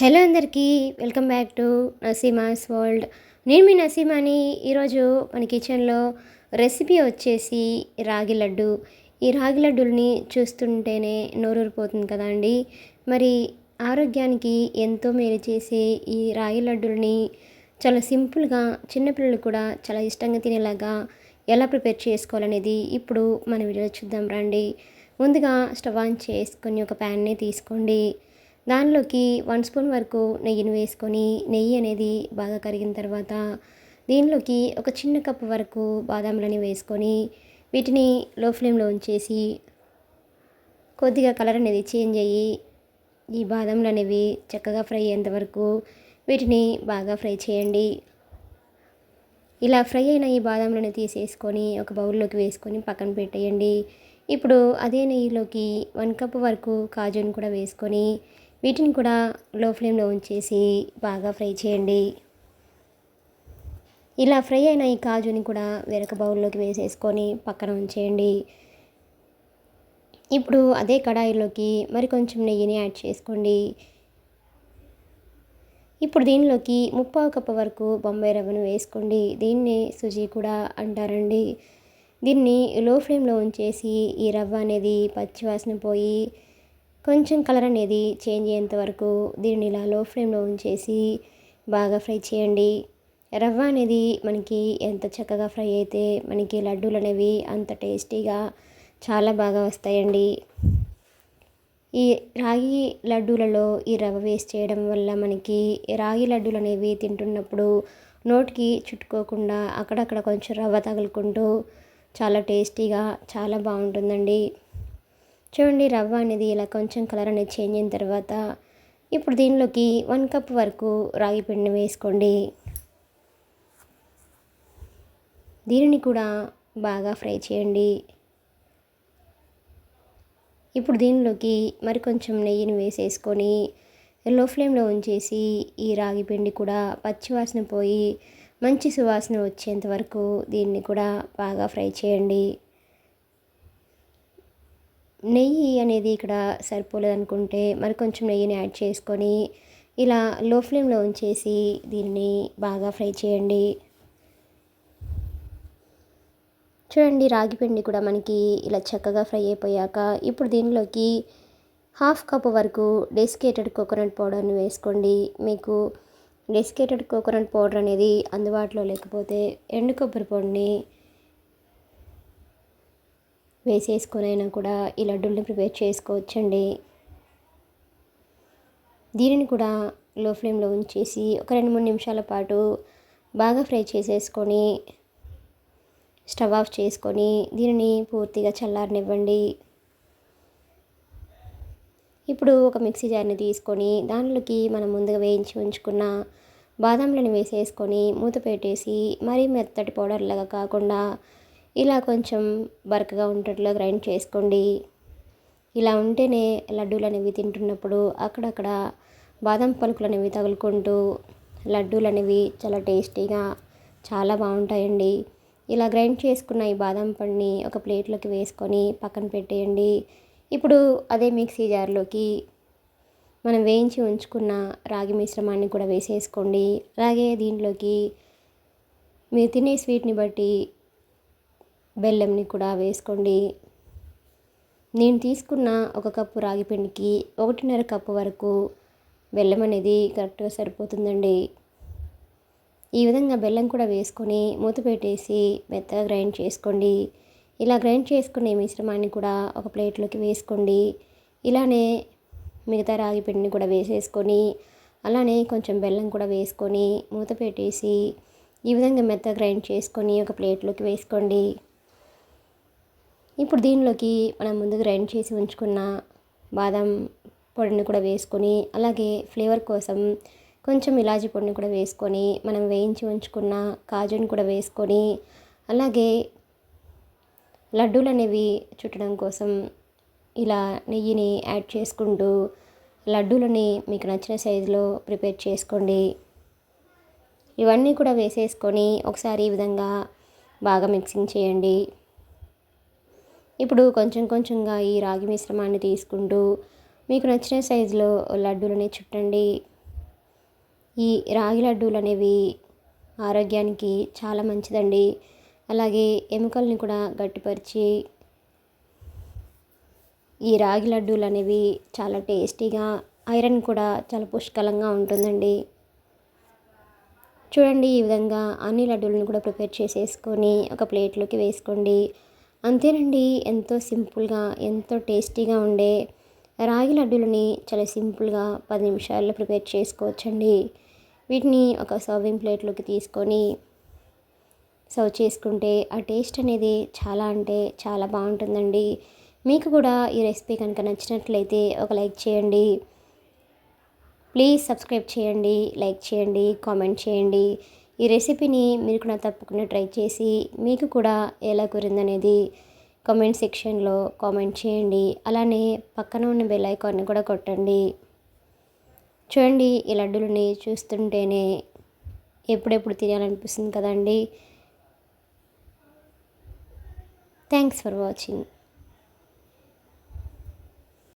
Hello అందరికీ welcome back to Naseema's world. నేను మీ నసీమాని. ఈరోజు మన కిచెన్లో రెసిపీ వచ్చేసి రాగి లడ్డు. ఈ రాగి లడ్డుల్ని చూస్తుంటేనే నోరూరిపోతుంది కదా అండి. మరి ఆరోగ్యానికి ఎంతో మేలు చేసే ఈ రాగి లడ్డుల్ని చాలా సింపుల్గా చిన్నపిల్లలు కూడా చాలా ఇష్టంగా తినేలాగా ఎలా ప్రిపేర్ చేసుకోవాలనేది ఇప్పుడు మన వీడియో చూద్దాం రండి. ముందుగా స్టవ్ ఆన్ చేసుకొని ఒక ప్యాన్ని తీసుకోండి. దానిలోకి వన్ స్పూన్ వరకు నెయ్యిని వేసుకొని నెయ్యి అనేది బాగా కరిగిన తర్వాత దీనిలోకి ఒక చిన్న కప్పు వరకు బాదాములని వేసుకొని వీటిని లో ఫ్లేమ్లో ఉంచేసి కొద్దిగా కలర్ అనేది చేంజ్ అయ్యి ఈ బాదంలు అనేవి చక్కగా ఫ్రై అయ్యేంత వరకు వీటిని బాగా ఫ్రై చేయండి. ఇలా ఫ్రై అయిన ఈ బాదంలను తీసేసుకొని ఒక బౌల్లోకి వేసుకొని పక్కన పెట్టేయండి. ఇప్పుడు అదే నెయ్యిలోకి వన్ కప్ వరకు కాజుని కూడా వేసుకొని వీటిని కూడా లో ఫ్లేమ్లో ఉంచేసి బాగా ఫ్రై చేయండి. ఇలా ఫ్రై అయిన ఈ కాజుని కూడా వేరొక బౌల్లోకి వేసేసుకొని పక్కన ఉంచేయండి. ఇప్పుడు అదే కడాయిలోకి మరి కొంచెం నెయ్యిని యాడ్ చేసుకోండి. ఇప్పుడు దీనిలోకి ముప్పావు కప్ప వరకు బొంబాయి రవ్వను వేసుకోండి. దీన్ని సుజీ కూడా అంటారండి. దీన్ని లో ఫ్లేమ్లో ఉంచేసి ఈ రవ్వ అనేది పచ్చివాసన పోయి కొంచెం కలర్ అనేది చేంజ్ అయ్యేంత వరకు దీనిని ఇలా లో ఫ్లేమ్లో ఉంచేసి బాగా ఫ్రై చేయండి. రవ్వ అనేది మనకి ఎంత చక్కగా ఫ్రై అయితే మనకి లడ్డూలు అనేవి అంత టేస్టీగా చాలా బాగా వస్తాయండి. ఈ రాగి లడ్డూలలో ఈ రవ్వ వేస్ట్ చేయడం వల్ల మనకి రాగి లడ్డూలు అనేవి తింటున్నప్పుడు నోటికి చుట్టుకోకుండా అక్కడక్కడ కొంచెం రవ్వ తగులుకుంటూ చాలా టేస్టీగా చాలా బాగుంటుందండి. చూడండి రవ్వ అనేది ఇలా కొంచెం కలర్ అనేది చేంజ్ అయిన తర్వాత ఇప్పుడు దీనిలోకి వన్ కప్ వరకు రాగి పిండిని వేసుకోండి. దీనిని కూడా బాగా ఫ్రై చేయండి. ఇప్పుడు దీనిలోకి మరి కొంచెం నెయ్యిని వేసేసుకొని లో ఫ్లేమ్లో ఉంచేసి ఈ రాగి పిండి కూడా పచ్చివాసన పోయి మంచి సువాసన వచ్చేంత వరకు దీన్ని కూడా బాగా ఫ్రై చేయండి. నెయ్యి అనేది ఇక్కడ సరిపోలేదు అనుకుంటే మరి కొంచెం నెయ్యిని యాడ్ చేసుకొని ఇలా లో ఫ్లేమ్లో ఉంచేసి దీన్ని బాగా ఫ్రై చేయండి. చూడండి రాగి పిండి కూడా మనకి ఇలా చక్కగా ఫ్రై అయిపోయాక ఇప్పుడు దీనిలోకి హాఫ్ కప్ వరకు డెసికేటెడ్ కోకోనట్ పౌడర్ని వేసుకోండి. మీకు డెసికేటెడ్ కోకోనట్ పౌడర్ అనేది అందుబాటులో లేకపోతే ఎండు కొబ్బరి పొడిని వేసేసుకొనైనా కూడా ఈ లడ్డూల్ని ప్రిపేర్ చేసుకోవచ్చండి. దీనిని కూడా లో ఫ్లేమ్లో ఉంచేసి ఒక రెండు మూడు నిమిషాల పాటు బాగా ఫ్రై చేసేసుకొని స్టవ్ ఆఫ్ చేసుకొని దీనిని పూర్తిగా చల్లారనివ్వండి. ఇప్పుడు ఒక మిక్సీ జార్ని తీసుకొని దానిలోకి మనం ముందుగా వేయించి ఉంచుకున్న బాదంలను వేసేసుకొని మూత పెట్టేసి మరీ మెత్తటి పౌడర్ లాగా కాకుండా ఇలా కొంచెం బరకగా ఉండేట్లో గ్రైండ్ చేసుకోండి. ఇలా ఉంటేనే లడ్డూలు అనేవి తింటున్నప్పుడు అక్కడక్కడ బాదం పలుకులు అనేవి తగులుకుంటూ లడ్డూలు అనేవి చాలా టేస్టీగా చాలా బాగుంటాయండి. ఇలా గ్రైండ్ చేసుకున్న ఈ బాదం పండుని ఒక ప్లేట్లోకి వేసుకొని పక్కన పెట్టేయండి. ఇప్పుడు అదే మిక్సీ జార్లోకి మనం వేయించి ఉంచుకున్న రాగి మిశ్రమాన్ని కూడా వేసేసుకోండి. అలాగే దీంట్లోకి మీరు తినే స్వీట్ని బట్టి బెల్లంని కూడా వేసుకోండి. నేను తీసుకున్న ఒక కప్పు రాగి పిండికి ఒకటిన్నర కప్పు వరకు బెల్లం అనేది కరెక్ట్గా సరిపోతుందండి. ఈ విధంగా బెల్లం కూడా వేసుకొని మూత పెట్టేసి మెత్తగా గ్రైండ్ చేసుకోండి. ఇలా గ్రైండ్ చేసుకునే మిశ్రమాన్ని కూడా ఒక ప్లేట్లోకి వేసుకోండి. ఇలానే మిగతా రాగి పిండిని కూడా వేసేసుకొని అలానే కొంచెం బెల్లం కూడా వేసుకొని మూత పెట్టేసి ఈ విధంగా మెత్త గ్రైండ్ చేసుకొని ఒక ప్లేట్లోకి వేసుకోండి. ఇప్పుడు దీనిలోకి మనం ముందు గ్రైండ్ చేసి ఉంచుకున్న బాదం పొడిని కూడా వేసుకొని అలాగే ఫ్లేవర్ కోసం కొంచెం ఇలాచి పొడిని కూడా వేసుకొని మనం వేయించి ఉంచుకున్న కాజుని కూడా వేసుకొని అలాగే లడ్డూలు అనేవి చుట్టడం కోసం ఇలా నెయ్యిని యాడ్ చేసుకుంటూ లడ్డూలని మీకు నచ్చిన సైజులో ప్రిపేర్ చేసుకోండి. ఇవన్నీ కూడా వేసేసుకొని ఒకసారి ఈ విధంగా బాగా మిక్సింగ్ చేయండి. ఇప్పుడు కొంచెం కొంచెంగా ఈ రాగి మిశ్రమాన్ని తీసుకుంటూ మీకు నచ్చిన సైజులో లడ్డూలని చుట్టండి. ఈ రాగి లడ్డూలు అనేవి ఆరోగ్యానికి చాలా మంచిదండి. అలాగే ఎముకల్ని కూడా గట్టిపరిచి ఈ రాగి లడ్డూలు అనేవి చాలా టేస్టీగా ఐరన్ కూడా చాలా పుష్కలంగా ఉంటుందండి. చూడండి ఈ విధంగా అన్ని లడ్డూలను కూడా ప్రిపేర్ చేసేసుకొని ఒక ప్లేట్లోకి వేసుకోండి. అంతేనండి. ఎంతో సింపుల్గా ఎంతో టేస్టీగా ఉండే రాగి లడ్డూలని చాలా సింపుల్గా పది నిమిషాల్లో ప్రిపేర్ చేసుకోవచ్చండి. వీటిని ఒక సర్వింగ్ ప్లేట్లోకి తీసుకొని సర్వ్ చేసుకుంటే ఆ టేస్ట్ అనేది చాలా అంటే చాలా బాగుంటుందండి. మీకు కూడా ఈ రెసిపీ కనుక నచ్చినట్లయితే ఒక లైక్ చేయండి. ప్లీజ్ సబ్స్క్రైబ్ చేయండి లైక్ చేయండి కామెంట్ చేయండి. ఈ రెసిపీని మీరు కూడా తప్పకుండా ట్రై చేసి మీకు కూడా ఎలా కురిందనేది కామెంట్ సెక్షన్లో కామెంట్ చేయండి. అలానే పక్కన ఉన్న బెల్ ఐకాన్ని కూడా కొట్టండి. చూడండి ఈ లడ్డూలని చూస్తుంటేనే ఎప్పుడెప్పుడు తినాలనిపిస్తుంది కదండి. Thanks for watching